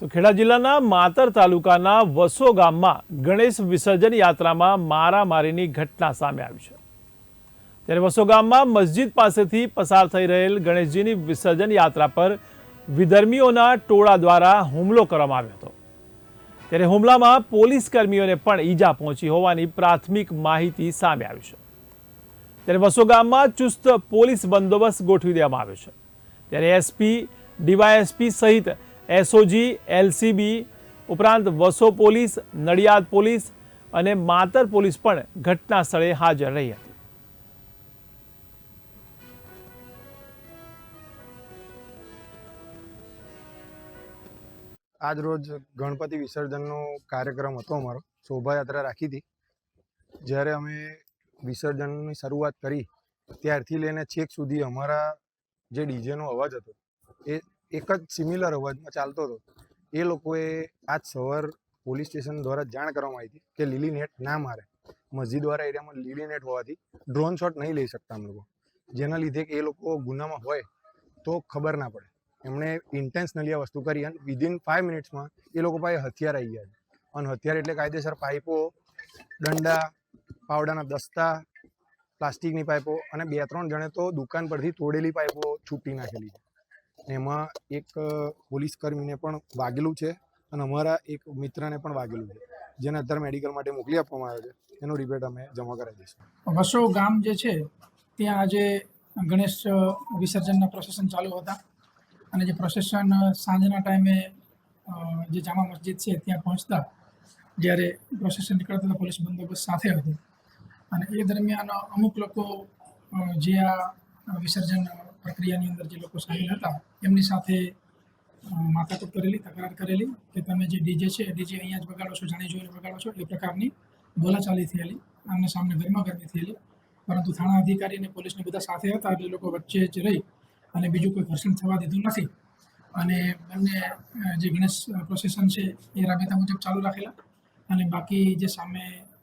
તો ખેડા જિલ્લાના માતર તાલુકાના વસો ગામમાં ગણેશ વિસર્જન યાત્રામાં મારામારીની ઘટના સામે આવી છે. ત્યારે વસો ગામમાં મસ્જિદ પાસેથી પસાર થઈ રહેલ ગણેશજીની વિસર્જન યાત્રા પર વિધર્મીઓના ટોળા દ્વારા હુમલો કરવામાં આવ્યો હતો. ત્યારે હુમલામાં પોલીસ કર્મીઓને પણ ઈજા પહોંચી હોવાની પ્રાથમિક માહિતી સામે આવી છે. ત્યારે વસો ગામમાં ચુસ્ત પોલીસ બંદોબસ્ત ગોઠવી દેવામાં આવ્યો છે. ત્યારે એસપી, ડીવાયએસપી સહિત એસઓજી એલસીબી ઉપરાંત વસો પોલીસ, નડિયાદ પોલીસ અને માતર પોલીસ પણ ઘટના સ્થળે હાજર રહી હતી. આજ રોજ ગણપતિ વિસર્જનનો કાર્યક્રમ હતો અમારો, શોભાયાત્રા રાખી હતી. જ્યારે અમે વિસર્જનની શરૂઆત કરી, ત્યારથી લઈને છેક સુધી અમારા જે ડીજેનો અવાજ હતો, એ એક જ સિમિલર અવાજમાં ચાલતો હતો. એ લોકોએ આજ સવાર પોલીસ સ્ટેશન દ્વારા જાણ કરવામાં આવી હતી કે લીલી નેટ ના મારે. મસ્જિદવાળા એરિયામાં લીલી નેટ હોવાથી ડ્રોન શોટ નહીં લઈ શકતા અમે લોકો. જેના લીધે એ લોકો ગુનામાં હોય તો ખબર ના પડે. એમણે ઇન્ટેન્શનલી આ વસ્તુ કરી અને વિધિન ફાઇવ મિનિટ્સમાં એ લોકો પાસે હથિયાર આવી ગયા અને હથિયાર એટલે કાયદેસર પાઇપો, દંડા, પાવડાના દસ્તા, પ્લાસ્ટિકની પાઇપો અને બે ત્રણ જણે તો દુકાન પરથી તોડેલી પાઇપો છૂટી નાખેલી છે. એમાં એક પોલીસકર્મીને પોલીસ કર્મીને પણ વાગેલું છે અને અમારા એક મિત્રને પણ વાગેલું છે, જેને અત્યારે મેડિકલ માટે મોકલી આપવામાં આવ્યો છે. એનો રિપોર્ટ અમે જમા કરાવી દઈશું. વસો ગામ જે છે, ત્યાં આજે ગણેશ વિસર્જનના પ્રોસેસન ચાલુ હતા. અને જે પ્રોસેસન સાંજના ટાઈમે જે જામા મસ્જિદ છે, ત્યાં પહોંચતા જ્યારે પ્રોસેસન નીકળતા પોલીસ બંદોબસ્ત સાથે હતું. અને એ દરમિયાન અમુક લોકો જે આ વિસર્જન પ્રક્રિયાની અંદર જે લોકો સામેલ હતા, એમની સાથે માથાકૂટ કરેલી, તકરાર કરેલી કે તમે જે ડીજે છે ડીજે અહીંયા જ વગાડો છો, જાણી જોઈને વગાડો છો, એ પ્રકારની બોલાચાલી થયેલી, આમને સામને ગરમા ગરમી થયેલી. પરંતુ થાણા અધિકારી અને પોલીસને બધા સાથે હતા એટલે લોકો વચ્ચે જ રહી અને બીજું કોઈ ઘર્ષણ થવા દીધું નથી. અને બંને જે ગણેશ પ્રોસેસન છે, એ રાબેતા મુજબ ચાલુ રાખેલા. અને બાકી જે સામે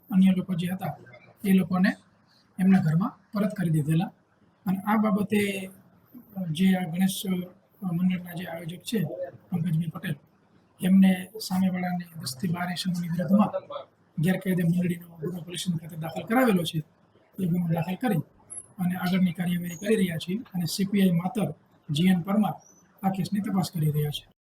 અન્ય લોકો જે હતા, એ લોકોને એમના ઘરમાં પરત કરી દીધેલા. અને આ બાબતે જે આ ગણેશ મંડળના જે આયોજક છે, પંકજભાઈ પટેલ, એમને સામેવાળાની દસથી બાર એસમોની વિરુદ્ધમાં ગેરકાયદે મંડળીનો ગુનો પોલીસ ખાતે દાખલ કરાવેલો છે, એ ગુનો દાખલ કરી અને આગળની કાર્યવાહી કરી રહ્યા છીએ અને સીપીઆઈ માતર જીએન પરમાર આ કેસની તપાસ કરી રહ્યા છે.